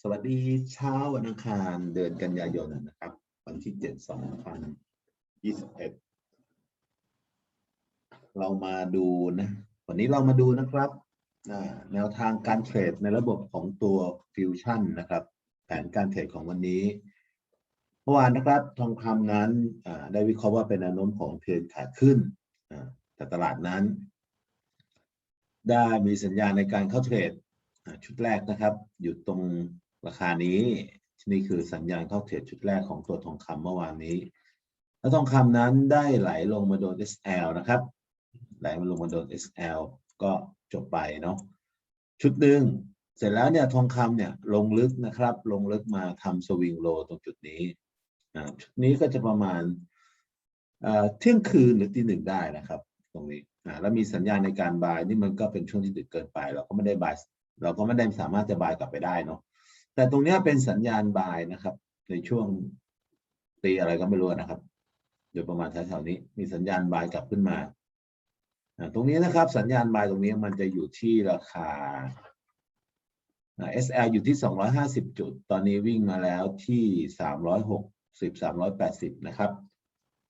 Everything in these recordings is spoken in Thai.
สวัสดีเช้าวันอังคารเดือนกันยายนนะครับ วันที่เจ็ดสองพันยี่สิบเอ็ดเรามาดูนะ วันนี้เรามาดูนะครับแนวทางการเทรดในระบบของตัวฟิวชั่นนะครับ แผนการเทรดของวันนี้เมื่อวานนะครับทองคำนั้นได้วิเคราะห์ว่าเป็นแนวโน้มของเทรนขาขึ้นแต่ตลาดนั้น ได้มีสัญญาณในการเข้าเทรด ชุดแรกนะครับ อยู่ตรงราคานี้นี่คือสัญญาณเข้าเทรดชุดแรกของตัวทองคำเมื่อวานนี้ แล้วทองคำนั้นได้ไหลลงมาโดน SL นะครับ ไหลมาลงมาโดน SL ก็จบไปเนาะชุดหนึ่งเสร็จแล้วเนี่ยทองคำเนี่ยลงลึกนะครับ ลงลึกมาทำสวิงโลตรงจุดนี้อ่าชุดนี้ก็จะประมาณเอ่อเที่ยงคืนหรือตีหนึ่งได้นะครับ ตรงนี้อ่าแล้วมีสัญญาณในการบายนี่มันก็เป็นช่วงที่ดึกเกินไป เราก็ไม่ได้บาย เราก็ไม่ได้สามารถจะบายกลับไปได้เนาะแต่ตรงนี้เป็นสัญญาณบายนะครับ ในช่วงตีอะไรก็ไม่รู้นะครับโดยประมาณแถวๆนี้มีสัญญาณบายกลับขึ้นมาตรงนี้นะครับสัญญาณบายตรงนี้มันจะอยู่ที่ราคาอ่า SL อยู่ที่ 250 จุด ตอนนี้วิ่งมาแล้วที่ 360 380 นะครับ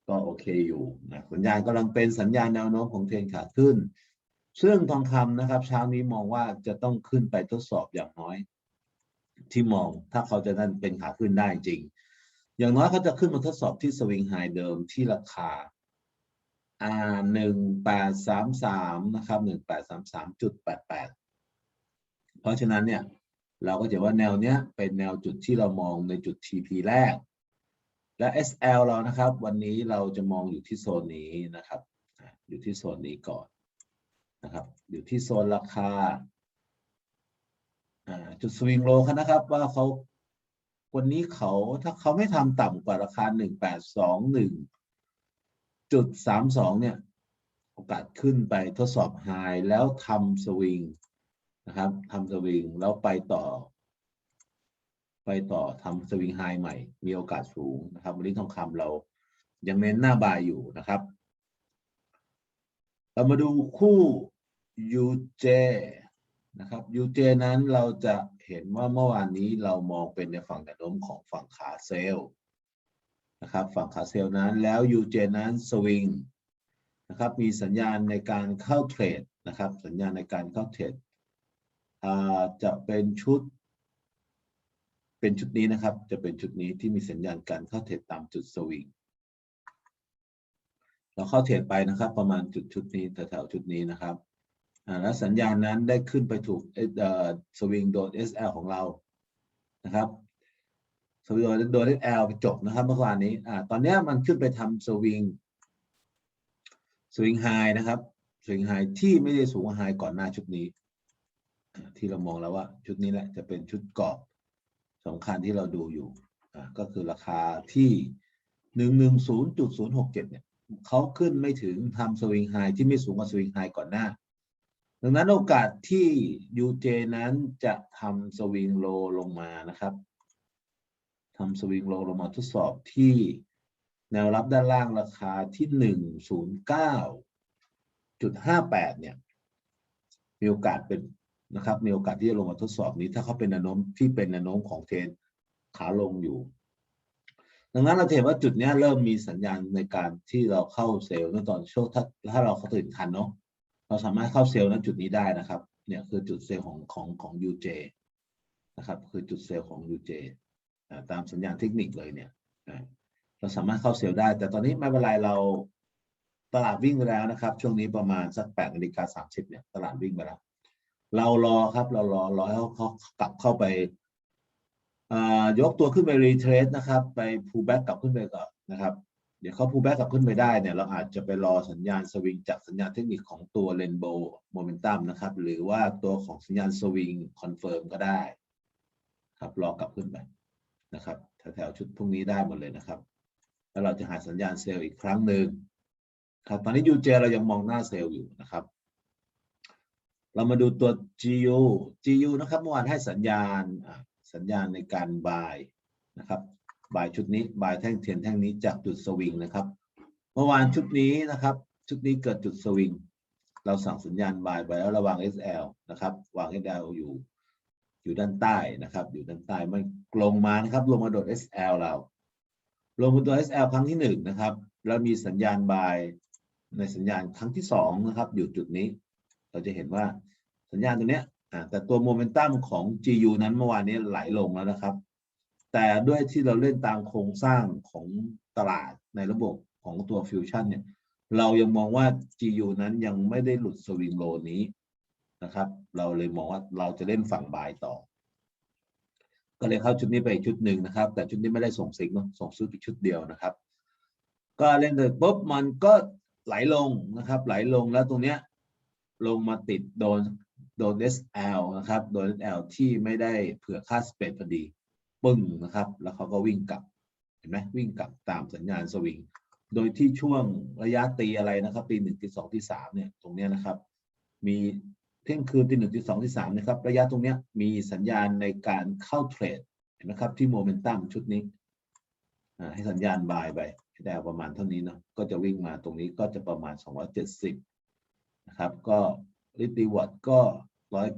ก็โอเคอยู่นะสัญญาณกำลังเป็นสัญญาณแนวโน้มของเทรนขาขึ้น ซึ่งทองคำนะครับ เช้านี้มองว่าจะต้องขึ้นไปทดสอบอย่างน้อย ที่มองถ้าเขาจะนั่นเป็นขาขึ้นได้จริง อย่างน้อยเขาจะขึ้นมาทดสอบที่สวิงไฮเดิมที่ราคาอ่าหนึ่งแปดสามสามนะครับหนึ่งแปดสามสามจุดแปดแปดเพราะฉะนั้นเนี่ยเราก็จะว่าแนวเนี้ยเป็นแนวจุดที่เรามองในจุด TP แรก และ SL เรานะครับ วันนี้เราจะมองอยู่ที่โซนนี้นะครับอะอยู่ที่โซนนี้ก่อน นะครับ อยู่ที่โซนราคาจุดสวิงโลเขานะครับ ว่าเขาวันนี้เขาถ้าเขาไม่ทำต่ำกว่าราคาหนึ่งแปดสองหนึ่งจุดสามสองเนี่ย โอกาสขึ้นไปทดสอบไฮแล้วทำสวิงนะครับทำสวิงแล้วไปต่อ ไปต่อทำสวิงไฮใหม่ มีโอกาสสูงนะครับ วันนี้ทองคำเรายังเน้นหน้าบายอยู่นะครับ เรามาดูคู่ UJ นะครับ UJ นั้นเราจะเห็นว่าเมื่อวานนี้เรามองเป็นในฝั่งแนวโน้มของฝั่งขาเซลล์นะครับฝั่งขาเซลล์นั้นแล้ว UJ นั้นสวิงนะครับมีสัญญาณในการเข้าเทรดนะครับสัญญาณในการเข้าเทรดจะเป็นชุด เป็นชุดนี้นะครับ จะเป็นชุดนี้ที่มีสัญญาณการเข้าเทรดตามจุดสวิงเราเข้าเทรดไปนะครับ ประมาณจุดชุดนี้แถวๆชุดนี้นะครับ แล้วสัญญาณนั้นได้ขึ้นไปถูกสวิงโดน SL ของเรานะครับสวิงโดนโดน SL จบนะครับเมื่อวานนี้อตอนเนี้ยมันขึ้นไปทำสวิงสวิงไฮนะครับสวิงไฮที่ไม่ได้สูงกว่าไฮก่อนหน้าชุดนี้ ที่เรามองแล้วว่าชุดนี้แหละจะเป็นชุดกรอบสำคัญที่เราดูอยู่ก็คือราคาที่หนึ่งหนึ่งศูนย์จุดศูนย์หกเจ็ดเนี่ยเขาขึ้นไม่ถึงทำสวิงไฮที่ไม่สูงกว่าสวิงไฮก่อนหน้า ดังนั้นโอกาสที่ UJ นั้นจะทำสวิงโลลงมานะครับทำสวิงโลลงมาทดสอบที่แนวรับด้านล่างราคาที่หนึ่งศูนย์เก้าจุดห้าแปดเนี่ย มีโอกาสเป็นนะครับ มีโอกาสที่จะลงมาทดสอบนี้ ถ้าเขาเป็นแนวโน้มที่เป็นแนวโน้มของเทรนขาลงอยู่ ดังนั้นเราเห็นว่าจุดนี้เริ่มมีสัญญาณในการที่เราเข้าเซลล์ในตอนช่วงถ้าถ้าเราเข้าถึงทันเนาะ เราสามารถเข้าเซลล์ณจุดนี้ได้นะครับ เนี่ยคือจุดเซลล์ของของของ UJ นะครับ คือจุดเซลล์ของ UJ ตามสัญญาณเทคนิคเลยเนี่ยเราสามารถเข้าเซลล์ได้ แต่ตอนนี้ไม่เป็นไรเราตลาดวิ่งไปแล้วนะครับ ช่วงนี้ประมาณสักแปดนาฬิกาสาเนี่ยตลาดวิ่งไปแล้วเรารอครับเรารอรอให้เขาเขากลับเข้าไปยกตัวขึ้นไปรีเทรสนะครับ ไป pull back กลับขึ้นไปก่อนนะครับ เดี๋ยวเขา pull back กลับขึ้นไปได้เนี่ยเราอาจจะไปรอสัญญาณสวิงจากสัญญาณเทคนิคของตัว Rainbow Momentum นะครับ หรือว่าตัวของสัญญาณสวิงคอนเฟิร์มก็ได้ ครับรอกลับขึ้นไปนะครับแถวๆชุดพรุ่งนี้ได้หมดเลยนะครับ แล้วเราจะหาสัญญาณเซลล์อีกครั้งหนึ่งครับตอนนี้ UJ เจเรายังมองหน้าเซลล์อยู่นะครับ เรามาดูตัว GU GU นะครับเมื่อวานให้สัญญาณสัญญาณในการบายนะครับ บ่ายชุดนี้บ่ายแท่งเทียนแท่งนี้จากจุดสวิงนะครับ เมื่อวานชุดนี้นะครับ ชุดนี้เกิดจุดสวิง เราสั่งสัญญาณบ่ายไปแล้วระวัง SL นะครับ วาง SL อยู่ อยู่ด้านใต้นะครับ อยู่ด้านใต้มันลงมานะครับ ลงมาโดด SL เรา ลงมาตัว SL ครั้งที่หนึ่งนะครับ แล้วมีสัญญาณ buy ในสัญญาณครั้งที่สองนะครับอยู่จุดนี้ เราจะเห็นว่าสัญญาณตัวเนี้ยแต่ตัวโมเมนตัมของ GU นั้นเมื่อวานนี้ไหลลงแล้วนะครับ แต่ด้วยที่เราเล่นตามโครงสร้างของตลาดในระบบของตัวฟิวชั่นเนี่ย เรายังมองว่า GU นั้นยังไม่ได้หลุดสวิงโลนี้นะครับ เราเลยมองว่าเราจะเล่นฝั่งบายต่อ ก็เลยเข้าชุดนี้ไปอีกชุดหนึ่งนะครับ แต่ชุดนี้ไม่ได้ส่งสิงเนอะส่งซื้ออีกชุดเดียวนะครับ ก็เล่นเลยปุ๊บมันก็ไหลลงนะครับ ไหลลงแล้วตรงเนี้ยลงมาติดโดนโดน SL นะครับ โดน SL ที่ไม่ได้เผื่อค่าสเปดพอดี ปึ้งนะครับ แล้วเขาก็วิ่งกลับเห็นไหมวิ่งกลับตามสัญญาณสวิง โดยที่ช่วงระยะตีอะไรนะครับ ตีหนึ่งตีสองตีสามเนี่ยตรงเนี้ยนะครับ มีเที่ยงคืนตีหนึ่งตีสองตีสามนะครับ ระยะตรงเนี้ยมีสัญญาณในการเข้าเทรดเห็นไหมครับที่โมเมนตัมชุดนี้ให้สัญญาณบายไปให้ได้ประมาณเท่านี้เนาะก็จะวิ่งมาตรงนี้ก็จะประมาณ 270 นะครับ ก็ริตรีวอตก็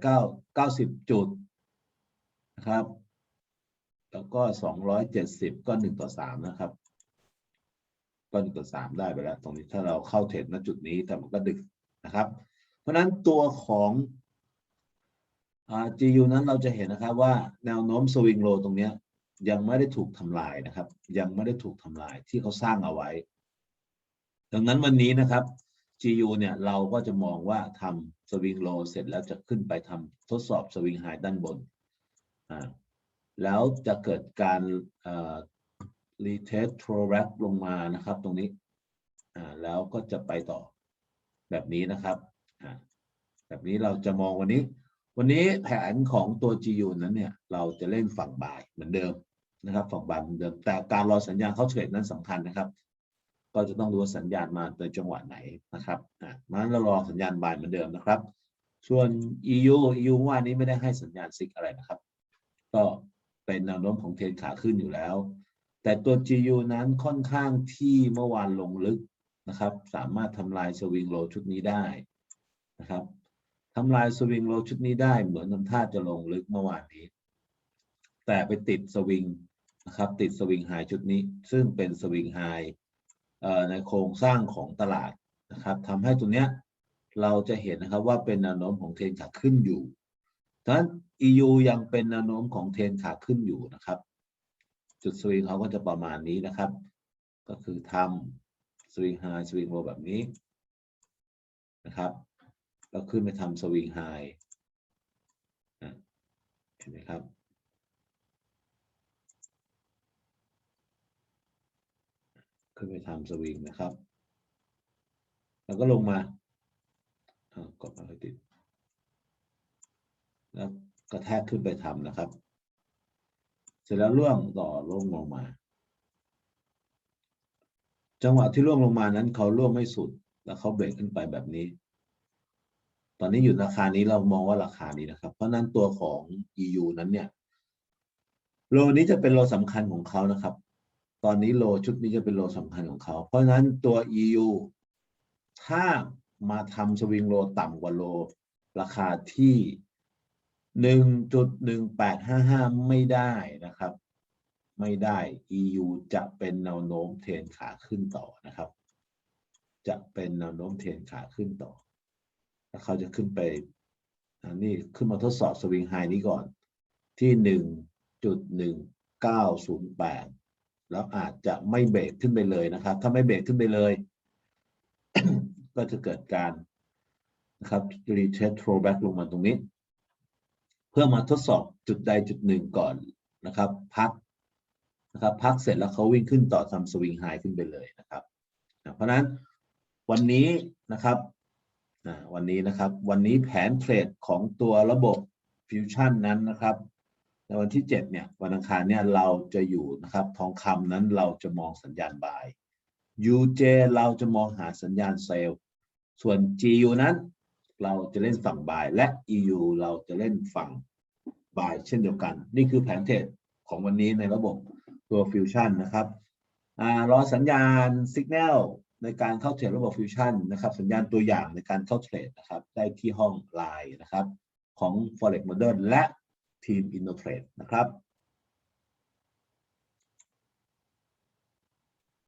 109 90 จุดนะครับ แล้วก็270ก็1ต่อ3นะครับ ก็1ต่อ3ได้ไปแล้ว ตรงนี้ถ้าเราเข้าเทรดณจุดนี้แต่มันก็ดึกนะครับ เพราะฉะนั้นตัวของอ่า GU นั้นเราจะเห็นนะครับว่าแนวโน้มสวิงโลตรงนี้ยยังไม่ได้ถูกทำลายนะครับ ยังไม่ได้ถูกทำลายที่เขาสร้างเอาไว้ ดังนั้นวันนี้นะครับ GU เนี่ยเราก็จะมองว่าทำสวิงโลเสร็จแล้วจะขึ้นไปทำทดสอบสวิงไฮด้านบนอ่า แล้วจะเกิดการอ่า retest t r o r a c ลงมานะครับ ตรงนี้แล้วก็จะไปต่อแบบนี้นะครับ แบบนี้เราจะมองวันนี้ วันนี้แผนของตัว GU นั้นเนี่ย เราจะเล่นฝั่งบ่ายเหมือนเดิมนะครับ ฝั่งบ่ายเหมือนเดิม แต่การรอสัญญาณเข้าเทรดนั้นสำคัญนะครับ ก็จะต้องดูสัญญาณมาในจังหวะไหนนะครับอะนั้นเรารอสัญญาณบ่ายเหมือนเดิมนะครับ ส่วน EU EU เมื่านี้ไม่ได้ให้สัญญาณซิกอะไรนะครับ ก็ เป็นแนวโน้มของเทรนขาขึ้นอยู่แล้ว แต่ตัว GU นั้นค่อนข้างที่เมื่อวานลงลึกนะครับ สามารถทำลายสวิงโลชุดนี้ได้นะครับทำลายสวิงโลชุดนี้ได้เหมือนทำท่าจะลงลึกเมื่อวานนี้ แต่ไปติดสวิงนะครับ ติดสวิงไฮชุดนี้ ซึ่งเป็นสวิงไฮในโครงสร้างของตลาดนะครับทำให้ตัวเนี้ยเราจะเห็นนะครับว่าเป็นแนวโน้มของเทรนขาขึ้นอยู่ดังนั้น EU ยังเป็นแนวโน้มของเทรนขาขึ้นอยู่นะครับ จุดสวิงเขาก็จะประมาณนี้นะครับ ก็คือทำสวิงไฮสวิงโลแบบนี้นะครับแล้วขึ้นไปทำสวิงไฮเห็นไหมครับขึ้นไปทำสวิงนะครับ แล้วก็ลงมากดอะไรติด ระแทกขึ้นไปทำนะครับ เสร็จแล้วล่วงต่อลงลงมา จังหวะที่ล่วงลงมานั้นเขาล่วงไม่สุด แล้วเขาเบรกขึ้นไปแบบนี้ ตอนนี้อยู่ราคานี้เรามองว่าราคานี้นะครับ เพราะนั้นตัวของ EU นั้นเนี่ยโลนี้จะเป็นโลสำคัญของเขานะครับ ตอนนี้โลชุดนี้จะเป็นโลสำคัญของเขา เพราะฉะนั้นตัว EU ถ้ามาทำสวิงโลต่ำกว่าโล ราคาที่ หนึ่งจุดหนึ่งแปดห้าห้าไม่ได้นะครับ ไม่ได้ EU จะเป็นแนวโน้มเทรนขาขึ้นต่อนะครับ จะเป็นแนวโน้มเทรนขาขึ้นต่อ แล้วเขาจะขึ้นไปอันนี้ขึ้นมาทดสอบสวิงไฮนี้ก่อน ที่หนึ่งจุดหนึ่งเก้าศูนย์แปดแล้วอาจจะไม่เบรกขึ้นไปเลยนะครับ ถ้าไม่เบรกขึ้นไปเลย ก็จะเกิดการนะครับรีเทสโทรแบ็กลงมาตรงนี้ เพื่อมาทดสอบจุดใดจุดหนึ่งก่อนนะครับ พักนะครับ พักเสร็จแล้วเขาวิ่งขึ้นต่อทำสวิงไฮขึ้นไปเลยนะครับเพราะฉะนั้นวันนี้นะครับวันนี้นะครับวันนี้แผนเทรดของตัวระบบฟิวชั่นนั้นนะครับในวันที่ 7 เนี่ย วันอังคารเนี่ยเราจะอยู่นะครับ ทองคำนั้นเราจะมองสัญญาณบาย UJ เราจะมองหาสัญญาณเซลล์ส่วน GU นั้น เราจะเล่นฝั่งบาย และ EU เราจะเล่นฝั่งบายเช่นเดียวกัน นี่คือแผนเทรดของวันนี้ในระบบตัวฟิวชั่นนะครับรอสัญญาณสัญญาณในการเข้าเทรดระบบฟิวชั่นนะครับสัญญาณตัวอย่างในการเข้าเทรดนะครับได้ที่ห้องไลน์นะครับของ Forex Modern และทีม InnoTrade นะครับ